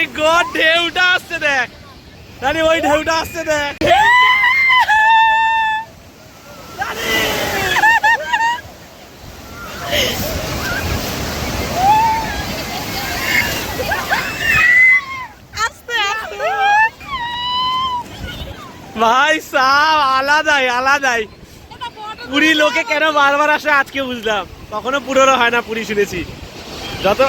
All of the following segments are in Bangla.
মাই গড ঢেউটা আসছে দেখ। রানী ওই ঢেউটা আসছে দেখ। ভাই সাহ আলাদাই আলাদাই। পুরী লোকে কেন বারবার আসে আজকে বুঝলাম। কখনো পুরোনো হয় না পুরী শুনেছি। যত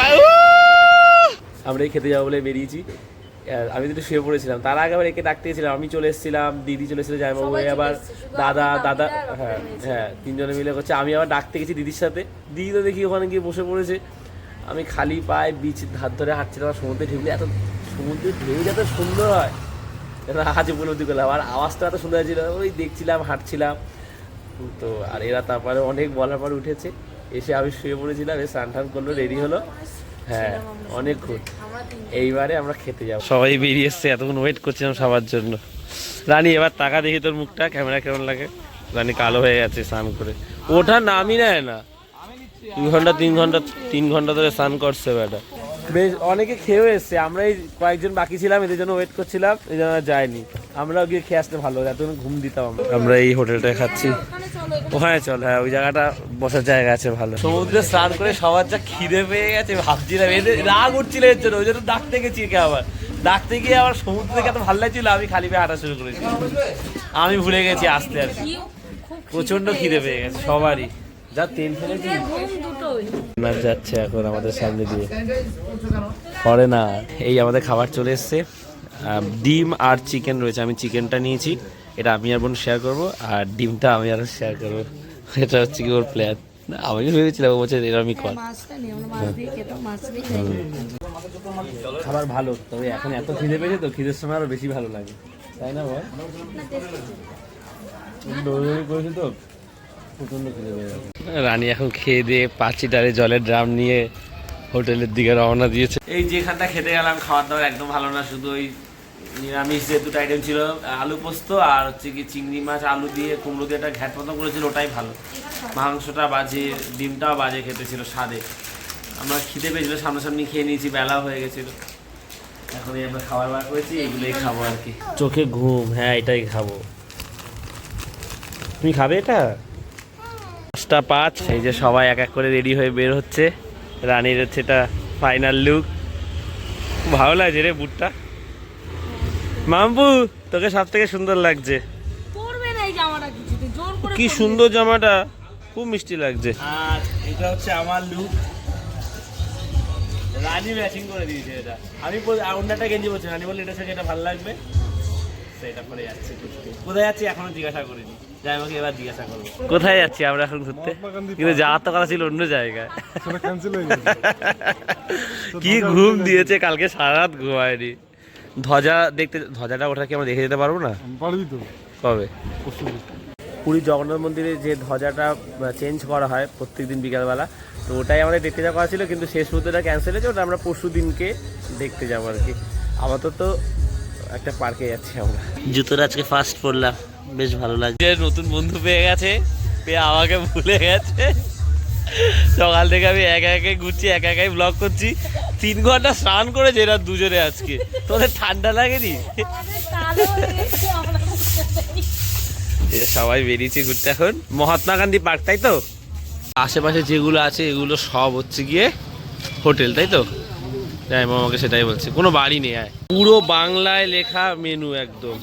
আমরা এই খেতে যাব বলে বেরিয়েছি। আমি তো শুয়ে পড়েছিলাম। তার আগে আবার একে ডাকতে গেছিলাম। আমি চলে এসেছিলাম দিদি চলে এসেছিল জামাইবাবু আবার দাদা দাদা হ্যাঁ হ্যাঁ তিনজনে মিলে করছে। আমি আবার ডাকতে গেছি দিদির সাথে। দিদি তো দেখি ওখানে গিয়ে বসে পড়েছে। আমি খালি পায়ে বিচ ধার ধরে হাঁটছিলাম আর সমুদ্রে ঢেউলে এত সমুদ্রের ঢেউ এত সুন্দর হয়। আজ উপলব্ধি করলাম। আর আওয়াজটা এত সুন্দর ছিল ওই দেখছিলাম হাঁটছিলাম। তো আর এরা তারপরে অনেক বলার পর উঠেছে। এসে আমি শুয়ে পড়েছিলাম এ স্নান টান করল রেডি হলো। হ্যাঁ অনেকক্ষণ এইবারে আমরা খেতে যাব। সবাই বেরিয়ে এসছে, এতক্ষণ ওয়েট করছিলাম সবার জন্য। রানী, এবার টাকা দেখি তোর মুখটা ক্যামেরা কেমন লাগে? রানী কালো হয়ে গেছে, স্নান করে। ওঠা নামই নেয় না। দুই ঘণ্টা, তিন ঘণ্টা তিন ঘণ্টা ধরে স্নান করছে বেটা বেশ, অনেকে খেয়েও এসছে। আমরা এই কয়েকজন বাকি ছিলাম, এদের জন্য ওয়েট করছিলাম এই জন্য যাইনি আমরাও গিয়ে খেয়ে আসতে ভালো এতক্ষণ ঘুম দিতাম আমরা। আমরা এই হোটেলটায় খাচ্ছি। ওখানে চলো হ্যাঁ ওই জায়গাটা বসার জায়গা আছে ভালো। সমুদ্রে স্নান করে সবার যা খিদে পেয়ে গেছে ভাবছিলাম এদের রাগ উঠছিল এর জন্য ওই জন্য ডাকতে গেছি একে আবার। ডাকতে গিয়ে আবার সমুদ্র থেকে এত ভালো লাগছিল আমি খালি পেয়ে হাঁটা শুরু করেছি। আমি ভুলে গেছি আসতে আর কি। কি প্রচণ্ড খিদে পেয়ে গেছে। সবারই। যা তেল ফেলেছি ঘুম যাচ্ছে এখন আমাদের সামনে দিয়ে। করে না এই আমাদের খাবার চলে এসছে। ডিম আর চিকেন রয়েছে। আমি চিকেনটা নিয়েছি। এটা আমি আর বোন শেয়ার করব। আর ডিমটা আমি আর শেয়ার করব। এটা হচ্ছে কি ওর প্ল্যান আমি ভেবেছিলাম ও বলছে এরকমই কর। খাবার ভালো তবে এখন এত খিদে পেয়েছে তো খিদের সময় আরও বেশি ভালো লাগে। তাই না বল? দৌড়দৌড়ি করেছে তো প্রচণ্ড খিদে পেয়ে রানী এখন খেয়ে দিয়ে পাঁচিটারে জলের ড্রাম নিয়ে হোটেলের দিকে রওনা দিয়েছে। এই যেখানটা খেতে গেলাম খাওয়ার দাবার একদম ভালো না শুধু ওই নিরামিষ যে দুটো আইটেম ছিল আলু পোস্ত আর হচ্ছে কি চিংড়ি মাছ, আলু দিয়ে কুমড়ো দিয়ে একটা ঘ্যাট মতো করেছিল, ওটাই ভালো। মাংসটা বাজে, ডিমটাও বাজে খেতে ছিল স্বাদে। আমরা খিদে পেয়েছিল, সামনাসামনি খেয়ে নিয়েছি, বেলা হয়ে গেছিল। এখন এই আমরা খাবার বার করেছি, এগুলোই খাব আর কি। চোখে ঘুম হ্যাঁ এটাই খাব। তুমি খাবে এটা? পাঁচটা পাঁচ, এই যে সবাই এক এক করে রেডি হয়ে বের হচ্ছে। রানীর হচ্ছে এটা ফাইনাল লুক ভালো লাগছে রে বুটটা। মাম্পু তোকে সব থেকে সুন্দর লাগছে। পড়বে না এই জামাটা কিছুতে জোর করে কি সুন্দর জামাটা খুব মিষ্টি লাগছে। আর এটা হচ্ছে আমার লুক রানী ম্যাচিং করে দিয়েছে এটা। আমি অন্যটা গেঞ্জি বলছি রানী বলে এটা সাথে এটা ভালো লাগবে। সেটা পরে যাচ্ছে কোথায় যাচ্ছি এখনও জিজ্ঞাসা করিনি। যাই হোক এবার জিজ্ঞাসা করব। কোথায় যাচ্ছি আমরা এখন ঘুরতে? কিন্তু যাওয়ার তো কথা ছিল অন্য জায়গায়। সেটা ক্যান্সেল হয়ে গেছে। কি ঘুম দিয়েছে কালকে সারা রাত ঘুমায়নি। ধ্বজা দেখতে ধ্বজাটা ওটা কি আমরা দেখে যেতে পারব না? পারবি তো। কবে? দিন। পুরী জগন্নাথ মন্দিরে যে ধ্বজাটা চেঞ্জ করা হয় প্রত্যেকদিন বিকালবেলা তো ওটাই আমাদের দেখতে যাওয়া ছিল কিন্তু শেষ মুহূর্তে ক্যান্সেল হয়েছে ওটা আমরা পরশু দিনকে দেখতে যাব আর কি। আপাতত একটা পার্কে যাচ্ছি আমরা। জুতোর আজকে ফার্স্ট পরলাম বেশ ভালো লাগছে। নতুন বন্ধু পেয়ে গেছে পেয়ে আমাকে ভুলে গেছে। সকাল থেকে আমি একা একাই ঘুরছি, একা একাই ব্লগ করছি। তিন ঘণ্টা স্নান করেছে এরা দুজনে আজকে। তোদের ঠান্ডা লাগেনি? হয়ে সবাই বেরিয়েছি ঘুরতে এখন। মহাত্মা গান্ধী পার্ক, তাই তো? আশেপাশে যেগুলো আছে, এগুলো সব হচ্ছে গিয়ে হোটেল, তাই তো? যাই আমাকে সেটাই বলছে। কোনো বাড়ি নেই, আয়। পুরো বাংলায় লেখা মেনু একদম।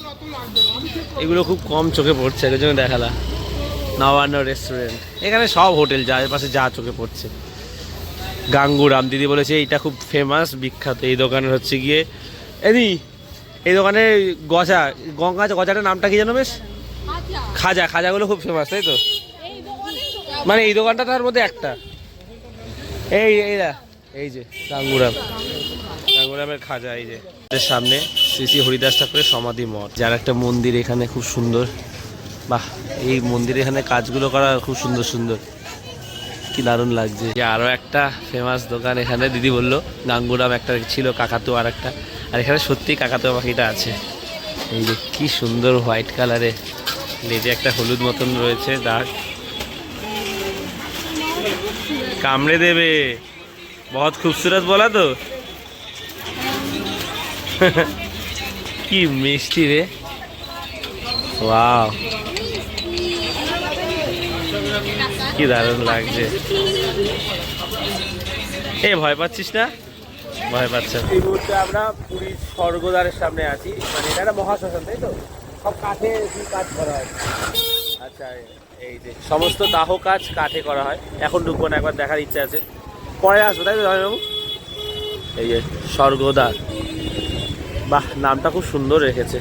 এগুলো খুব কম চোখে পড়ছে এর জন্য দেখালা নবান্ন রেস্টুরেন্ট এখানে সব হোটেল যা পাশে যা চোখে পড়ছে। গাঙ্গুরাম দিদি বলেছে এইটা খুব ফেমাস বিখ্যাত। এই দোকানের হচ্ছে গিয়ে এদি এই দোকানে গজা গঙ্গা গজাটার নামটা কি জানো বেশ? খাজা। খাজাগুলো খুব ফেমাস তাই তো? মানে এই দোকানটা তার মধ্যে একটা। এই এই দা এই যে গাঙ্গুরাম। গাঙ্গুরামের খাজা এই যে। এর সামনে শ্রী শ্রী হরিদাস ঠাকুরের সমাধি মঠ যার একটা মন্দির এখানে খুব সুন্দর। বাহ, এই মন্দিরে এখানে কাজগুলো করা খুব সুন্দর সুন্দর। কি দারুণ লাগছে। যে আরও একটা ফেমাস দোকান এখানে দিদি বলল, গাঙ্গুরাম একটা ছিল, কাকাতুয়া আর একটা। আর এখানে সত্যি কাকাতুয়া পাখিটা আছে। এই যে কি সুন্দর হোয়াইট কালারে লেজে একটা হলুদ মতন রয়েছে দাগ। কামড়ে দেবে। বহুত খুবসুরত বলা তো। কি মিষ্টি রে। ওয়াও কি দারুণ লাগছে। এ, ভয় পাচ্ছিস না? ভয় পাচ্ছে। এই মুহূর্তে আমরা পুরীর স্বর্গদ্বারের সামনে আছি। মানে এটা একটা মহাশ্মশান, তাই তো? সব কাঠে কাজ করা হয়। আচ্ছা এই যে সমস্ত দাহ কাজ কাঠে করা হয়। এখন ঢুকবো না, একবার দেখার ইচ্ছা আছে। পরে আসব, তাই তো বাবু এই যে স্বর্গদ্বার। বাহ, নামটা খুব সুন্দর রেখেছে।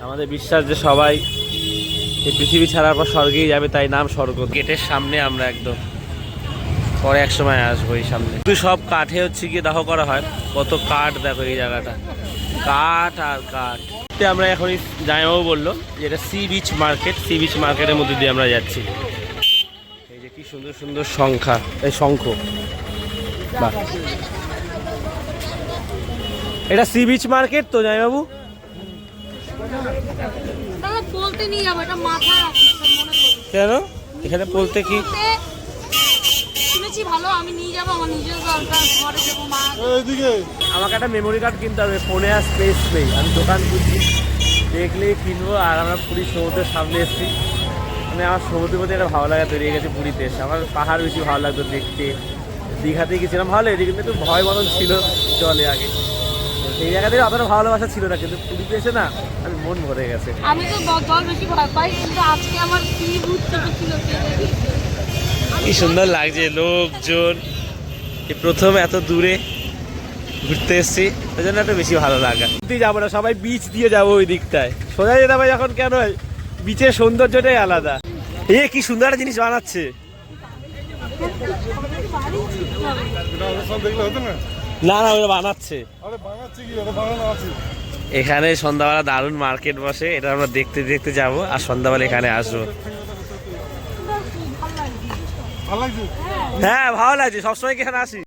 আমাদের বিশ্বাস যে সবাই এই পৃথিবী ছাড়ার পর স্বর্গেই যাবে, তাই নাম স্বর্গ। গেটের সামনে আমরা একদম পরে এক সময় আসব এই সামনে। কিন্তু সব কাঠে হচ্ছে গিয়ে দাহ করা হয়। কত কাঠ দেখো এই জায়গাটা। কাঠ আর কাঠ। আমরা এখন জামাইবাবু বলল যে এটা sea beach market sea beach মার্কেটের মধ্যে দিয়ে আমরা যাচ্ছি। এই যে কি সুন্দর সুন্দর সংখ্যা, এই শঙ্খ। এটা সি বিচ মার্কেট তো, জামাইবাবু? কেন? এখানে বলতে কি? ভালো আমি নিয়ে যাব আমার নিজের দরকার ঘরে যাব মা। আমাকে একটা মেমোরি কার্ড কিনতে হবে ফোনে আর স্পেস নেই। আমি দোকান খুঁজছি দেখলেই কিনবো আর আমরা পুরী সমুদ্রের সামনে এসেছি। মানে আমার সমুদ্রের প্রতি একটা ভালো লাগা তৈরি হয়ে গেছে পুরীতে। এসে আমার পাহাড় বেশি ভালো লাগতো দেখতে। দীঘাতে গেছিলাম ভালো এদিকে কিন্তু একটু ভয় মতন ছিল জলে আগে। সেই জায়গা থেকে অতটা ভালোবাসা ছিল না কিন্তু পুরীতে এসে না আমি মন ভরে গেছে। আমি তো জল বেশি ভয় পাই কিন্তু আজকে আমার কি ভূত চেপেছিল কে সুন্দর লাগছে লোকজন। এই প্রথম এত দূরে ঘুরতে এসছি ওই জন্য একটু বেশি ভালো লাগা। দিয়ে যাব না সবাই বিচ দিয়ে যাব ওই দিকটায়। সোজা যেতে হবে যখন কেন বিচের সৌন্দর্যটাই আলাদা। এ কি সুন্দর একটা জিনিস বানাচ্ছে। সব দেখলে হতো না? না না ওরা বানাচ্ছে। আরে বানাচ্ছি কি? ওটা বানানো আছে। এখানে সন্ধ্যাবেলা দারুণ মার্কেট বসে এটা আমরা দেখতে দেখতে যাব আর সন্ধ্যাবেলা এখানে আসব। হ্যাঁ ভালো লাগছে সবসময় এখানে আসি?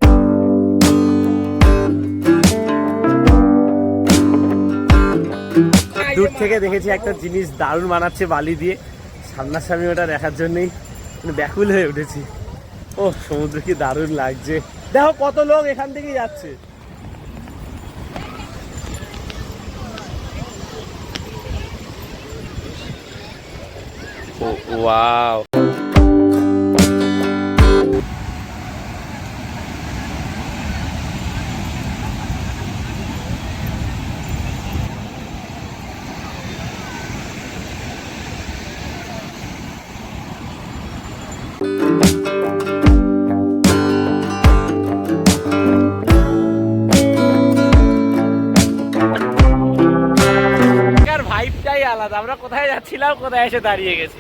দূর থেকে দেখেছি একটা জিনিস দারুণ বানাচ্ছে বালি দিয়ে। সামনাসামনি ওটা দেখার জন্যই। মানে ব্যাকুল হয়ে উঠেছি। ও সমুদ্র কি দারুণ লাগছে। দেখো কত লোক এখান থেকে যাচ্ছে। ওয়াও। আমরা কোথায় যাচ্ছিলাম কোথায় এসে দাঁড়িয়ে গেছি?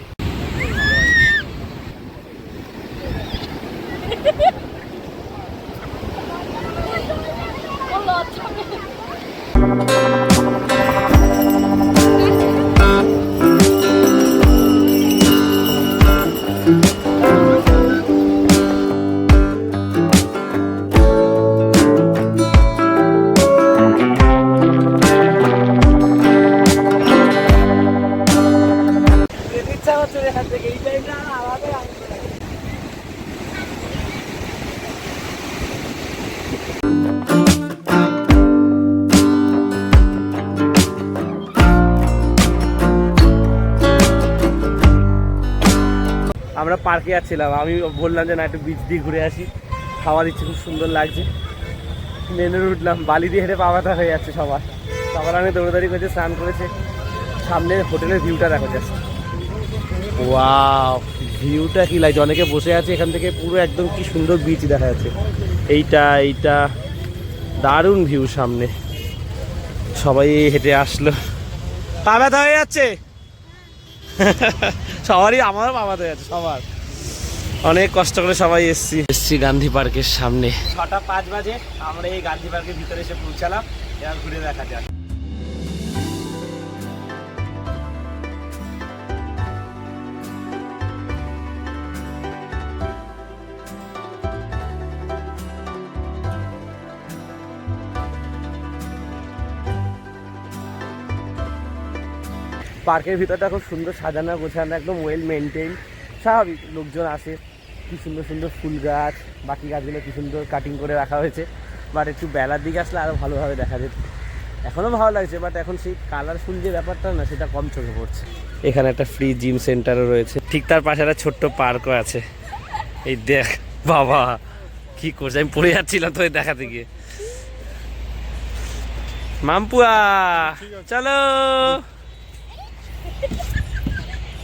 পার্কে যাচ্ছিলাম আমি বললাম যে না, একটু বিচ দিয়ে ঘুরে আসি। খাওয়া দিচ্ছে, খুব সুন্দর লাগছে। মেনে উঠলাম, বালি দিয়ে হেঁটে পা ব্যথা হয়ে যাচ্ছে সবার। সবার আমি দৌড়াদৌড়ি করেছে, স্নান করেছে। সামনে হোটেলের ভিউটা দেখো যাচ্ছে ওয়াও ভিউটা কি লাগছে? অনেকে বসে আছে এখান থেকে, পুরো একদম কি সুন্দর বিচ দেখা যাচ্ছে। এইটা এইটা, দারুণ ভিউ সামনে। সবাই হেঁটে আসলো। পা ব্যথা হয়ে যাচ্ছে? সবারই, আমারও পা ব্যথা হয়ে যাচ্ছে, সবার। অনেক কষ্ট করে সবাই এসছি। এসছি গান্ধী পার্কের সামনে। ছটা পাঁচ বাজে আমরা এই গান্ধী পার্কের ভিতরে এসে পৌঁছালাম এবার ঘুরে দেখা যাক। পার্কের ভিতরটা খুব সুন্দর সাজানো গোছানো একদম ওয়েল মেনটেন স্বাভাবিক লোকজন আসে। কি সুন্দর সুন্দর ফুল গাছ বাকি গাছগুলো কি সুন্দর কাটিং করে রাখা হয়েছে। বাট একটু বেলার দিকে আসলে আরও ভালোভাবে দেখা যেত। এখনও ভালো লাগছে বাট এখন সেই কালারফুল যে ব্যাপারটা না সেটা কম চোখে পড়ছে। এখানে একটা ফ্রি জিম সেন্টারও রয়েছে। ঠিক তার পাশে একটা ছোট্ট পার্কও আছে। এই দেখ বাবা কি করছে? আমি পড়ে যাচ্ছিলাম তো দেখাতে গিয়ে। মামপুয়া চলো।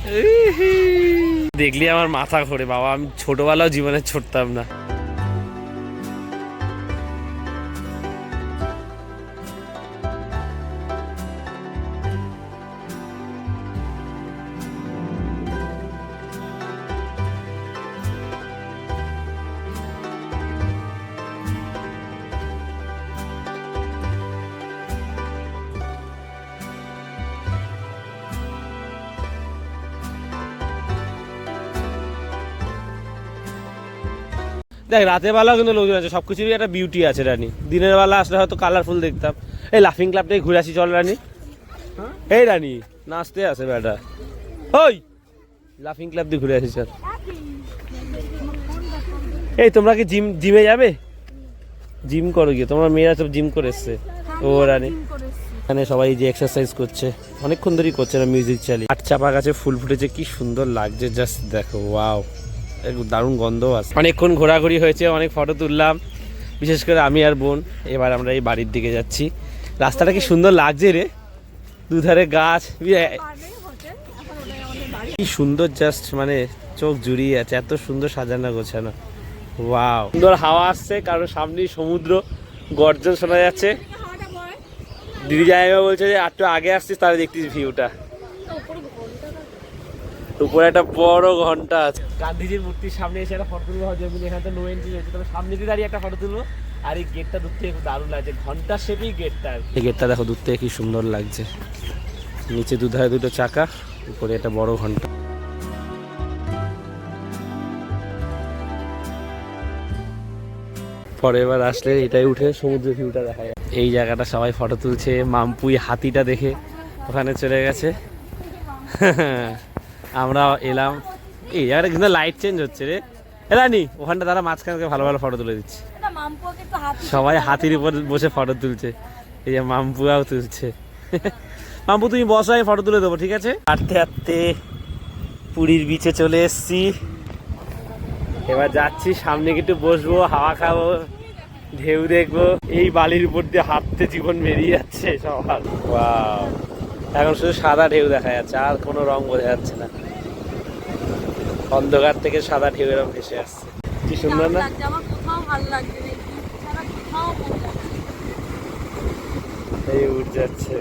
দেখলি আমার মাথা ঘোরে বাবা। আমি ছোটবেলাও জীবনে ছুটতাম না। দেখ, রাতের বেলাও কিন্তু লোকজন আছে সব কিছুরই একটা বিউটি আছে রানী। দিনের বেলা আসলে হয়তো কালারফুল দেখতাম। এই লাফিং ক্লাবটাই ঘুরে আসি, চল রানী। এই রানী, নাচতে আছে বেটা। ওই লাফিং ক্লাব দিয়ে ঘুরে আসি, চল। এই, তোমরা কি জিম জিমে যাবে? জিম করো গিয়ে, তোমার মেয়েরা সব জিম করে এসছে। ও রানী, এখানে সবাই যে এক্সারসাইজ করছে। অনেকক্ষণ ধরেই করছে না মিউজিক চালিয়ে। আট চাপা গাছে ফুল ফুটেছে, কি সুন্দর লাগছে জাস্ট দেখো ওয়াও দারুণ গন্ধ আছে। অনেকক্ষণ ঘোরাঘুরি হয়েছে অনেক ফটো তুললাম। বিশেষ করে আমি আর বোন এবার আমরা এই বাড়ির দিকে যাচ্ছি। রাস্তাটা কি সুন্দর লাগছে রে? দুধারে গাছ ইয়ে- কি সুন্দর জাস্ট মানে চোখ জুড়িয়ে আছে এত সুন্দর সাজানো গোছানো। ওয়াও সুন্দর হাওয়া আসছে কারণ সামনেই সমুদ্র গর্জন শোনা যাচ্ছে। দিদি জায়গা বলছে যে একটু আগে আসছিস তাহলে দেখতিস ভিউটা উপরে একটা বড় ঘণ্টা আছে। গান্ধীজির মূর্তির সামনে এসে একটা ফটো তুলবো হয়তো এমনি এখানে তো নো এন্ট্রি রয়েছে। তবে সামনে দিয়ে দাঁড়িয়ে একটা ফটো তুলবো। আর এই গেটটা দূর থেকে খুব দারুণ লাগছে। ঘণ্টার শেপেই গেটটা এই গেটটা দেখো দূর থেকে কি সুন্দর লাগছে। নিচে দুধারে দুটো চাকা উপরে একটা বড় ঘণ্টা। পরে এবার আসলে এটাই উঠে সমুদ্র ভিউটা দেখা যায় এই জায়গাটা সবাই ফটো তুলছে মামপুই হাতিটা দেখে। ওখানে চলে গেছে। আমরা এলাম। এই জায়গাটা কিন্তু লাইট চেঞ্জ হচ্ছে রে। এলানি ওখানটা তারা মাঝখানে ভালো ভালো ফটো তুলে দিচ্ছে। সবাই হাতির উপর বসে ফটো তুলছে। এই যে মামপুয়াও তুলছে। মামপু তুমি বসো আমি ফটো তুলে দেবো ঠিক আছে? হাঁটতে হাঁটতে পুরীর বিচে চলে এসেছি। এবার যাচ্ছি সামনে একটু বসবো হাওয়া খাব ঢেউ দেখব। এই বালির উপর দিয়ে হাঁটতে জীবন বেরিয়ে যাচ্ছে সবার! এখন শুধু সাদা ঢেউ দেখা যাচ্ছে আর কোনো রং বোঝা যাচ্ছে না। অন্ধকার থেকে সাদা ঢেউ এরকম ভেসে আসছে। কি সুন্দর না। এই উঠ যাচ্ছে।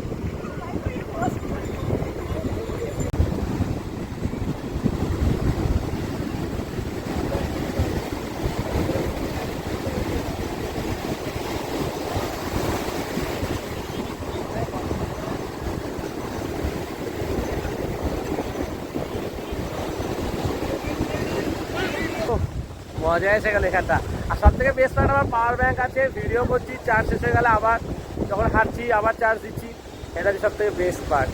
মজা এসে গেল এখানটা। আর সব থেকে বেস্ট পার্ট আমার পাওয়ার ব্যাঙ্ক আছে ভিডিও করছি চার্জ শেষ হয়ে গেলে আবার যখন হাঁটছি, আবার চার্জ দিচ্ছি। এটা সব থেকে বেস্ট পার্ট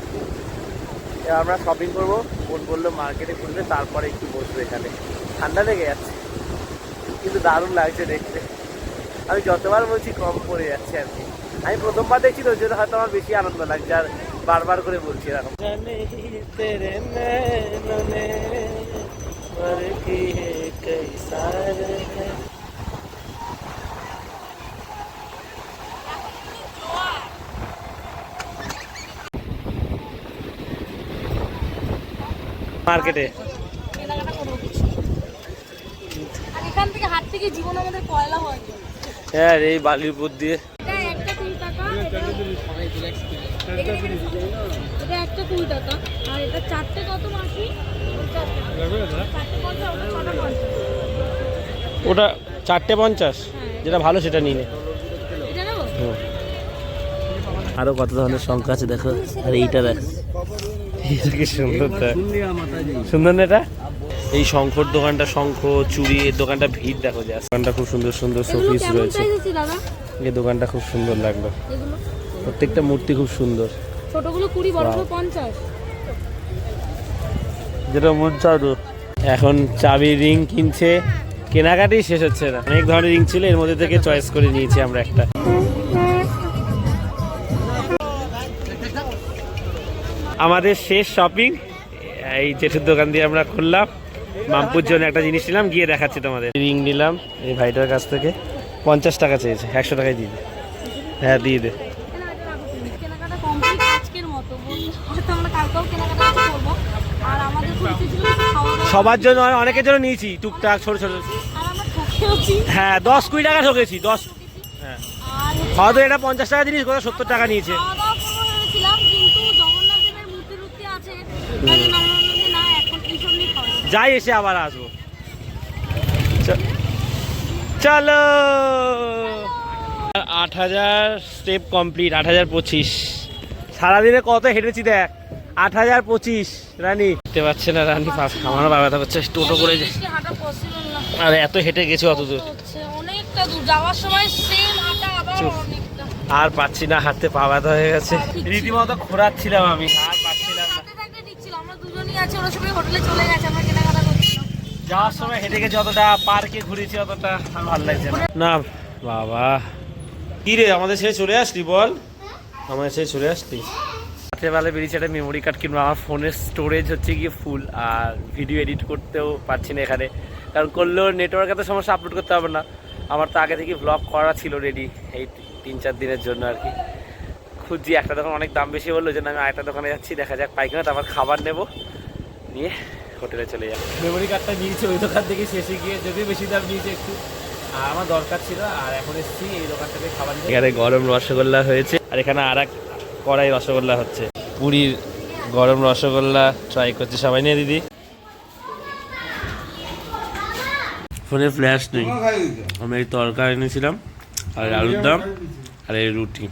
এবার আমরা শপিং করব বোন বলল মার্কেটে ঘুরবে, তারপরে একটু বসবো এখানে। ঠান্ডা লেগে যাচ্ছে, কিন্তু দারুণ লাগছে দেখতে। আমি যতবার বলছি কম পড়ে যাচ্ছে আর কি। আমি প্রথমবার দেখছি তো জন্য হয়তো আমার বেশি আনন্দ লাগছে, আর বারবার করে বলছি এরকম। सफर की है कई सारे हैं। মার্কেটে? হ্যাঁ। এই বালির উপর দিয়ে। এটা একটা কুড়ি টাকা আর এটা চারটে কত মাসি? ওটা চারটে পঞ্চাশ। যেটা ভালো সেটা নিয়ে নে। আরও কত ধরনের সংখ্যা আছে দেখো আর এইটা দেখ। কি সুন্দর সুন্দর না এটা? এই শঙ্কর দোকানটা শঙ্খ চুড়ি এর দোকানটা ভিড় দেখো যা দোকানটা খুব সুন্দর সুন্দর শোপিস রয়েছে। এই দোকানটা খুব সুন্দর লাগল। প্রত্যেকটা মূর্তি খুব সুন্দর। ছোটগুলো কুড়ি বড়গুলো পঞ্চাশ। যেটা মন চাও এখন চাবি রিং কিনছে কেনাকাটি শেষ হচ্ছে না। অনেক ধরনের রিং ছিল এর মধ্যে থেকে চয়েস করে নিয়েছি আমরা একটা। আমাদের শেষ শপিং এই জেঠুর দোকান দিয়ে আমরা খুললাম। মামপুর জন্য একটা জিনিস নিলাম গিয়ে দেখাচ্ছি তোমাদের। রিং নিলাম এই ভাইটার কাছ থেকে। পঞ্চাশ টাকা চেয়েছে একশো টাকায় দিয়ে দে। হ্যাঁ দিয়ে দে কেনাকাটা কমপ্লিট আজকের মতো বল- হয়তো আমরা কালকেও কেনাকাটা কিছু করব আর আমাদের খুব ইচ্ছে ছিল কিছু খাওয়া দাওয়া সবার জন্য নয়, অনেকের জন্য নিয়েছি টুকটাক ছোট ছোট। হ্যাঁ দশ কুড়ি টাকা ঠকেছি দশ। হ্যাঁ। হয়তো এটা পঞ্চাশ টাকা জিনিস কোথাও সত্তর টাকা নিয়েছে। যাই এসে আবার আসব। চলো। আট হাজার স্টেপ কমপ্লিট আট হাজার পঁচিশ। সারাদিনে কত হেঁটেছি দেখ। আট হাজার পঁচিশ রানী। দেখতে পাচ্ছে না রানী আমারও বাবা ব্যথা করছে টোটো করে যে- বৃষ্টি হাঁটা পসিবল না। আর এত হেঁটে গেছি অত দূর। অনেকটা দূর। যাওয়ার সময় সেম হাঁটা আবার আর পাচ্ছি না হাঁটতে পা ব্যথা হয়ে গেছে। রীতিমতো খোরাচ্ছিলাম আমি। আর পাচ্ছিলাম যাওয়ার সময় হেঁটে গেছি অতটা পার্কে ঘুরেছি অতটা আর ভালো লাগছে না। না বাবা। কি রে আমাদের ছেড়ে চলে আসলি বল। আমাদের ছেড়ে চলে আসলি। রাত্রেবেলা বেরিয়েছে একটা মেমোরি কার্ড কিনবো। আমার ফোনের স্টোরেজ হচ্ছে গিয়ে ফুল আর ভিডিও এডিট করতেও পারছি না এখানে। কারণ করলেও নেটওয়ার্ক এত সমস্যা আপলোড করতে হবে না। আমার তো আগে থেকে ব্লগ করা ছিল রেডি এই তিন চার দিনের জন্য আর কি। খুঁজছি একটা দোকান অনেক দাম বেশি বলল যে না আমি আরেকটা দোকানে যাচ্ছি দেখা যাক পাই কিনা তারপর খাবার নেব। নিয়ে হোটেলে চলে যাব মেমোরি কার্ডটা নিয়েছি ওই দোকান থেকে শেষে গিয়ে যদিও বেশি দাম নিয়েছে একটু। আর আমার দরকার ছিল আর এখন এসেছি এই দোকান থেকে খাবার এখানে গরম রসগোল্লা হয়েছে। আর এখানে আর এক কড়াই রসগোল্লা হচ্ছে। পুরীর গরম রসগোল্লা ট্রাই করছে সবাই। নিয়ে দিদি। ফোনে ফ্ল্যাশ নেই। আমি এই তরকারি এনেছিলাম, আর আলুর দাম, আর এই রুটি।